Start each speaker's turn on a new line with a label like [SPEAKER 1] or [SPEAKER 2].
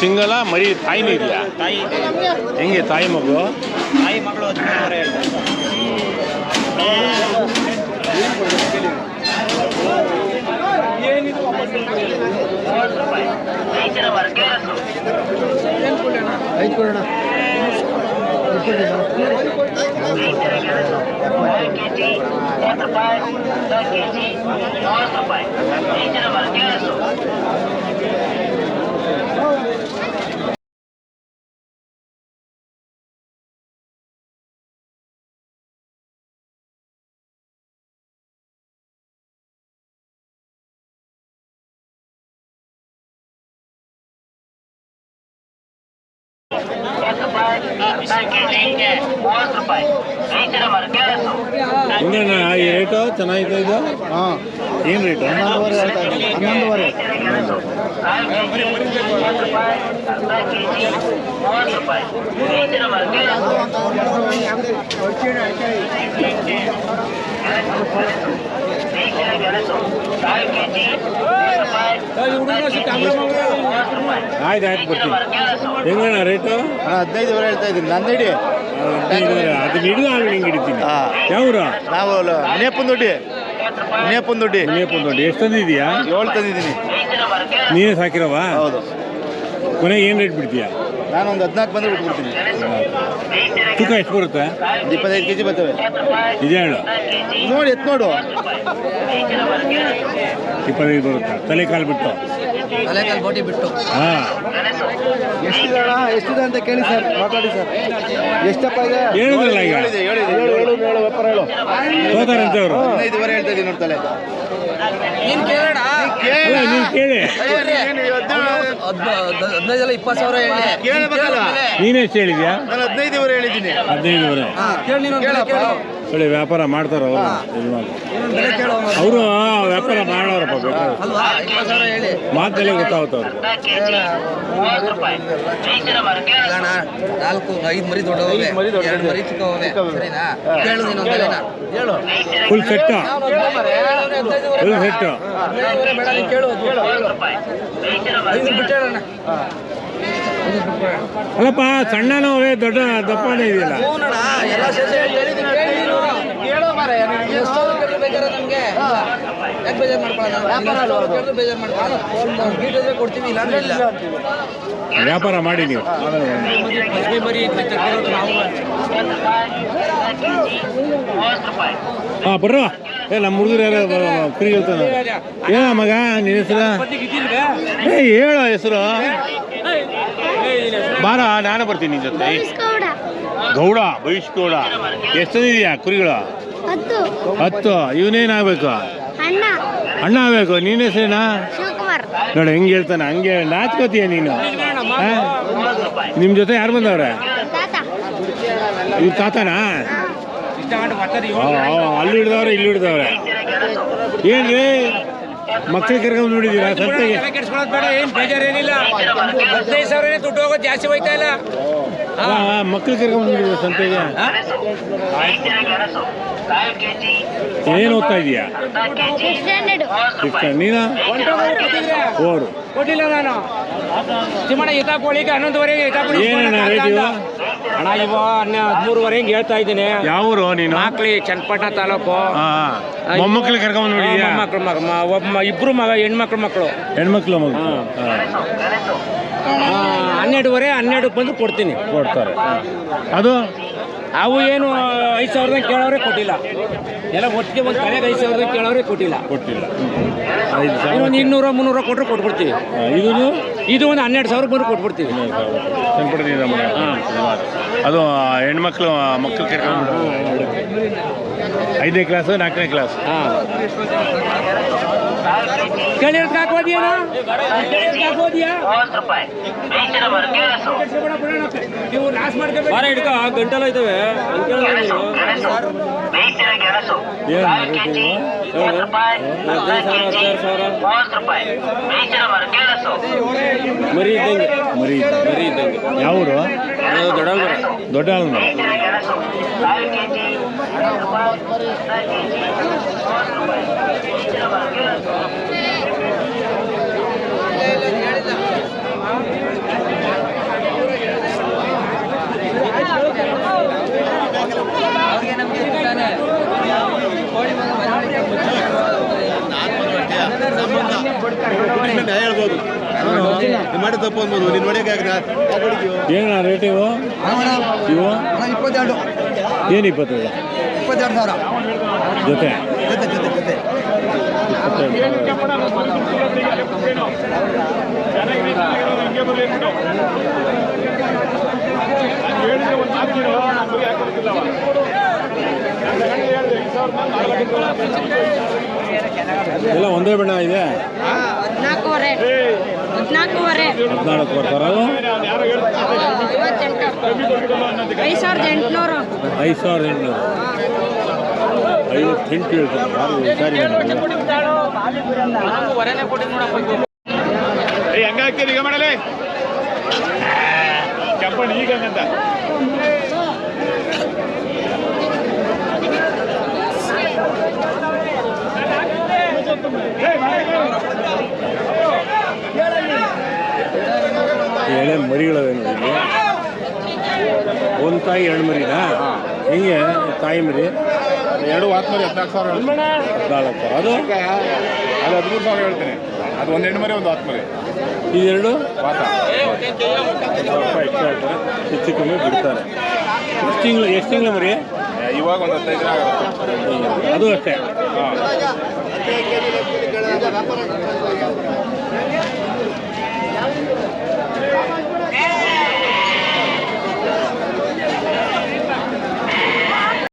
[SPEAKER 1] ಸಿಂಗಲ ಮರಿ ತಾಯಿನೂ ಇದೆಯಾ?
[SPEAKER 2] ತಾಯಿ. ಇದೆ
[SPEAKER 1] ಹೆಂಗೆ ತಾಯಿ ಮಗು?
[SPEAKER 2] ತಾಯಿ ಮಗಳು ಹದಿಮೂರುವರೆ ಹೇಳ್ತಾರೆ
[SPEAKER 1] ಹೆಂಗಣ್ಣ ಈ ರೇಟು ಚೆನ್ನಾಗಿದೆ ಇದು?
[SPEAKER 3] ಹಾಂ.
[SPEAKER 1] ಏನು ರೇಟು
[SPEAKER 3] ಹನ್ನೊಂದುವರೆ ಹೇಳ್ತಾ ಇದ್ದೀನಿ. ಹನ್ನೊಂದುವರೆ.
[SPEAKER 1] ಆಯ್ತು ಆಯ್ತು ಬರ್ತೀನಿ. ಹೆಂಗಣ್ಣ ರೇಟು
[SPEAKER 3] ಹದಿನೈದುವರೆ ಹೇಳ್ತಾ ಇದ್ದೀನಿ. ನನ್ನ ಹಿಡಿ.
[SPEAKER 1] ಅದನ್ನ ಹಿಡಿದು ಆಮೇಲೆ ಹಿಂಗೆ ಹಿಡಿತೀನಿ? ಯಾವ್ರ
[SPEAKER 3] ನಾವು ನೇಪನ್ ದೊಡ್ಡಿ ನೇಪನ್ ದೊಡ್ಡಿ
[SPEAKER 1] ನೇಪನ್ ದೊಡ್ಡಿ ಎಷ್ಟು ತಂದಿದ್ಯಾ
[SPEAKER 3] ಏಳು ತಂದಿದ್ದೀನಿ.
[SPEAKER 1] ನೀನೇ ಸಾಕಿರವಾ?
[SPEAKER 3] ಹೌದು.
[SPEAKER 1] ಕೊನೆಗೆ ಏನು ರೇಟ್ ಬಿಡ್ತೀಯಾ?
[SPEAKER 3] ನಾನು ಒಂದು ಹದಿನಾಲ್ಕು ಬಂದ್ರೆ ಬಿಟ್ಕೊಡ್ತೀನಿ
[SPEAKER 1] ತೂಕ ಎಷ್ಟು ಬರುತ್ತೆ?
[SPEAKER 3] ಒಂದು ಇಪ್ಪತ್ತೈದು ಕೆ ಜಿ ಬರ್ತವೆ.
[SPEAKER 1] ಇದೇ ಹೇಳು.
[SPEAKER 3] ನೋಡಿ ಎತ್ ನೋಡು.
[SPEAKER 1] ಇಪ್ಪತ್ತೈದು ಬರುತ್ತೆ. ತಲೆ ಕಾಲು ಬಿಟ್ಟು.
[SPEAKER 2] ತಲೆಕಾಲು ಬೋಟಿ ಬಿಟ್ಟು.
[SPEAKER 1] ಹಾಂ.
[SPEAKER 3] ಎಷ್ಟಿದೆ ಅಣ್ಣ ಎಷ್ಟಿದೆ ಅಂತ ಕೇಳಿ ಸರ್ ಮಾತಾಡಿ ಸರ್. ಎಷ್ಟಪ್ಪ ಇದೆ?
[SPEAKER 1] ಹೇಳಿದ್ರಲ್ಲ ಈಗ.
[SPEAKER 3] ಹೇಳು ಹೇಳು ಹೇಳು ವ್ಯಾಪಾರ ಹೇಳು
[SPEAKER 1] ಸೋತಾರಂತೆ ಅವರು.
[SPEAKER 3] ಹದಿನೈದುವರೆ ಹೇಳ್ತಾ ಇದೀನಿ ನೋಡ್ತಲೆ
[SPEAKER 2] ನೀನು ಕೇಳೋಣ?
[SPEAKER 1] ಹದಿನೈದು ಕೇಳಿ
[SPEAKER 2] ಹದಿನೈದಲ್ಲ ಇಪ್ಪತ್ತು ಸಾವಿರ ಹೇಳಿ.
[SPEAKER 3] ಕೇಳಬೇಕಲ್ಲ
[SPEAKER 1] ನೀನು ಎಷ್ಟು ಹೇಳಿದ್ಯಾ?
[SPEAKER 3] ನಾನು ಹದಿನೈದುವರೆ ಹೇಳಿದ್ದೀನಿ.
[SPEAKER 1] ಹದಿನೈದುವರೆ.
[SPEAKER 2] ಕೇಳಿ ನೀನು
[SPEAKER 3] ಕೇಳಪ್ಪ.
[SPEAKER 1] ಹೇಳಿ ವ್ಯಾಪಾರ ಮಾಡ್ತಾರ ಅವರು ಅವರು ವ್ಯಾಪಾರ ಮಾಡೋರಪ್ಪ ಮಾತಲ್ಲೇ ಗೊತ್ತಾಗುತ್ತೆ
[SPEAKER 2] ಅಣ್ಣ ನಾಲ್ಕು ಐದು ಮರಿ ದೊಡ್ಡವೇ. ಎರಡು ಮರಿ ಸರಿನಾ
[SPEAKER 1] ಅಲ್ಲಪ್ಪ ಸಣ್ಣನೂ ದೊಡ್ಡ ದಪ್ಪನೇ ಇದೆಯಲ್ಲ.
[SPEAKER 2] ಸೇರಿಸಿ ಹೇಳಿದ್ದೀನಿ ನೀನು
[SPEAKER 3] ಕೇಳೋ ಮಾರಾಯ ನಿನಗೆ
[SPEAKER 2] ಎಷ್ಟೊಂದು ಕೇಳಿದ್ರೆ ಬೇಜಾರ ನಮಗೆ. ಯಾಕೆ ಬೇಜಾರು ಮಾಡ್ಕೊಳ್ಳೋಣ? ಕೇಳಿದ್ರೆ ಬೇಜಾರು ಮಾಡ್ಕೊಳ್ಳೋಣ. ನಾವು ಗೀಟ್ ಇದ್ರೆ ಕೊಡ್ತೀವಿ ಇಲ್ಲ ಅಂದ್ರೆ ಇಲ್ಲ.
[SPEAKER 1] ವ್ಯಾಪಾರ ಮಾಡಿ ನೀವು.
[SPEAKER 2] ಮದ್ವೆ ಮರಿ
[SPEAKER 1] ಹಾಂ ಬರ್ರ. ಏ ನಮ್ಮ ಹುಡುಗರು ಯಾರು ಫ್ರೀ ಇರ್ತಾನೆ. ಏ ಮಗ ನಿನ್ನ ಹೆಸರು? ಏ ಹೇಳ ಹೆಸರು. ಬಾರ ನಾನು ಬರ್ತೀನಿ ನಿನ್ನ ಜೊತೆ.
[SPEAKER 4] ಗೌಡ
[SPEAKER 1] ಗೌಡ ಎಷ್ಟೊಂದಿದೆಯಾ ಗೌಡ ಎಷ್ಟು ಇದೆಯಾ ಕುರಿಗಳು?
[SPEAKER 4] ಹತ್ತು.
[SPEAKER 1] ಹತ್ತು. ಇವನೇನಾಗಬೇಕು
[SPEAKER 4] ಅಣ್ಣ.
[SPEAKER 1] ಅಣ್ಣ ಆಗಬೇಕು. ನೀನು ಹೆಸರೇನಾ?
[SPEAKER 4] ಶಿವಕುಮಾರ್.
[SPEAKER 1] ನೋಡಿ ಹೆಂಗೆ ಹೇಳ್ತಾನೆ ಹಂಗೆ ನಾಚ್ಕೋತೀಯ ನೀನು. ಆ? ನಿಮ್ಮ ಜೊತೆ ಯಾರು ಬಂದವ್ರೆ?
[SPEAKER 4] ತಾತ.
[SPEAKER 1] ಇವ್ ತಾತನಾ? ಆ, ಆ, ಅಲ್ಲಿ ಹಿಡ್ದವ್ರೆ ಇಲ್ಲಿ ಹಿಡ್ದವ್ರೆ ಏನ್ರಿ? ಮಕ್ಳಿಗೆ ಕರ್ಕೊಂಡು ನೋಡಿದೀರಾ ಸಂತೆಗೆ?
[SPEAKER 5] ಕೆಡ್ಸ್ಕೊಳ್ಳೋದು ಬೇಡ ಏನು ಬೇಜಾರೇನಿಲ್ಲ. ಹದಿನೈದು ಸಾವಿರನೇ ದುಡ್ಡು ಹೋಗೋದು ಜಾಸ್ತಿ ಹೋಯ್ತಾ ಇಲ್ಲ.
[SPEAKER 1] ಮಕ್ಳು ಕರ್ಕೊಂಡು ನೋಡಿದೀವಿ ಸಂತೆಗೆ? ಏನು ಓದ್ತಾ ಇದೀಯಾ? ನೀನು? ಓರು
[SPEAKER 5] ಕೊಟ್ಟಿಲ್ಲ ನಾನು. ತಿಮ್ಮಣ್ಣ ಈತಾಕೋಳಿಗೆ ಹನ್ನೊಂದುವರೆಗೆ ಈತಾಕೋಳಿ
[SPEAKER 1] ಏನಣ್ಣ ರೇಟ್ ಇವು
[SPEAKER 5] ಅಣ್ಣ ಇವ ಹೇಳ್ತಾ ಇದ್ದೀನಿ.
[SPEAKER 1] ಯಾವೂರು ನೀನು?
[SPEAKER 5] ಮಾಕ್ಳಿ ಚನ್ನಪಟ್ಟಣ ತಾಲೂಕು.
[SPEAKER 1] ಮೊಮ್ಮಕ್ಳು ಕರ್ಕೊಂಡು ನೋಡಿದ್ಯಾ
[SPEAKER 5] ಮಕ್ಕಳು ಒಬ್ಬ ಇಬ್ರು ಮಗ ಹೆಣ್ಮಕ್ಳು ಮಕ್ಕಳು.
[SPEAKER 1] ಹೆಣ್ಮಕ್ಳು ಮಗ.
[SPEAKER 5] ಹನ್ನೆರಡುವರೆ ಹನ್ನೆರಡಕ್ಕೆ ಬಂದು ಕೊಡ್ತೀನಿ.
[SPEAKER 1] ಕೊಡ್ತಾರೆ. ಅದು?
[SPEAKER 5] ಅವು ಏನು ಐದು ಸಾವಿರದ ಕೇಳೋರೆ ಕೊಟ್ಟಿಲ್ಲ. ಎಲ್ಲ ಒಟ್ಟಿಗೆ ಒಂದು ಕಡೆಗೆ ಐದು ಸಾವಿರದ ಕೇಳೋರೇ ಕೊಟ್ಟಿಲ್ಲ.
[SPEAKER 1] ಕೊಟ್ಟಿಲ್ಲ. ಐದು ಸಾವಿರ
[SPEAKER 5] ಇನ್ನೊಂದು ಇನ್ನೂರ ಮುನ್ನೂರ ಕೊಟ್ಟರೆ ಕೊಟ್ಬಿಡ್ತೀವಿ.
[SPEAKER 1] ಇದು
[SPEAKER 5] ಇದು ಒಂದು ಹನ್ನೆರಡು ಸಾವಿರ ಬಂದು ಕೊಟ್ಬಿಡ್ತೀವಿ.
[SPEAKER 1] ಅದು ಹೆಣ್ಮಕ್ಳು ಮಕ್ಕಳು ಕೇಳ್ಕೊಂಡು ಐದನೇ ಕ್ಲಾಸು ನಾಲ್ಕನೇ ಕ್ಲಾಸ್
[SPEAKER 5] ಹಾಂ. ಕೇಳಿರೋದಕ್ಕೆ ಹಾಕೋದಿಯೇನೋ ಕೇಳಿರೋದಕ್ಕೆ ಹಾಕೋದಿಯಾ ನೀವು ಲಾಸ್ ಮಾಡ್ಕೋಬೇಕು. ಬಾರ ಹಿಡ್ಕ ಗಂಟೆಲ್ಲ ಇದಾವೆ.
[SPEAKER 1] ಏನು ರೇಟ್ ಇವು?
[SPEAKER 5] ಮರಿ ಇದ್ದಂಗೆ.
[SPEAKER 1] ಮರಿ
[SPEAKER 5] ಮರಿ ಇದ್ದಂಗೆ.
[SPEAKER 1] ಯಾವೂರು? ದೊಡ್ಡ
[SPEAKER 3] ದೊಡ್ಡ ನೀನ್ ಮಾಡಿ ತಪ್ಪು ಅನ್ಬೋದು ನಿನ್ನ
[SPEAKER 1] ಏನು ರೇಟ್ ಇವು? ಇವು?
[SPEAKER 3] ಇಪ್ಪತ್ತೆರಡು.
[SPEAKER 1] ಏನು ಇಪ್ಪತ್ತೈದು
[SPEAKER 3] ಇಪ್ಪತ್ತೆರಡು ಸಾವಿರ.
[SPEAKER 1] ಜೊತೆ?
[SPEAKER 3] ಜೊತೆ ಜೊತೆ ಜೊತೆ.
[SPEAKER 1] ಎಲ್ಲ ಒಂದೇ ಬಣ್ಣ ಇದೆ?
[SPEAKER 4] ಹದಿನಾಲ್ಕೂವರೆ ಹದಿನಾಲ್ಕೂವರೆ
[SPEAKER 1] ಹದಿನಾಲ್ಕು
[SPEAKER 4] ಐದು ಸಾವಿರದ ಎಂಟುನೂರು.
[SPEAKER 1] ಐದು ಸಾವಿರದ ಎಂಟುನೂರು. ಐವತ್ತೆಂಟು ಹೇಳ್ತಾರೆ
[SPEAKER 6] ಹೆಂಗ ಹಾಕ್ತೀರಿ ಈಗ ಮಾಡಲೇ ಕೆಂಪಣ್ಣ ಈಗ ಹಂಗಂತ.
[SPEAKER 1] ಎಳೆ ಮರಿಗಳವೆ ನೋಡಿ ಒಂದು ತಾಯಿ ಎರಡು ಮರಿನಾ? ಹಿಂಗೆ ತಾಯಿ ಮರಿ?
[SPEAKER 6] ಎರಡು ಹತ್ತು ಹದಿನಾಲ್ಕು ಸಾವಿರ
[SPEAKER 1] ಹದಿನಾಲ್ಕು ಸಾವಿರ. ಅದು?
[SPEAKER 6] ಅದು ಹದಿಮೂರು ಸಾವಿರ ಹೇಳ್ತೇನೆ. ಅದು ಒಂದು ಹೆಣ್ಣು ಮರಿ ಒಂದು ಆತ್ಮರಿ
[SPEAKER 1] ಇದೆರಡು?
[SPEAKER 6] ವಾತ.
[SPEAKER 1] ಹೆಚ್ಚು ಕಮ್ಮಿ ಬಿಡ್ತಾರೆ. ಎಷ್ಟು ತಿಂಗಳು ಎಷ್ಟು ತಿಂಗಳು ಮರಿ?
[SPEAKER 6] ಇವಾಗ ಒಂದು ಹದಿನೈದು ದಿನ ಆಗುತ್ತೆ.
[SPEAKER 1] ಅದು ಅಷ್ಟೇ.
[SPEAKER 6] ಹಾಂ.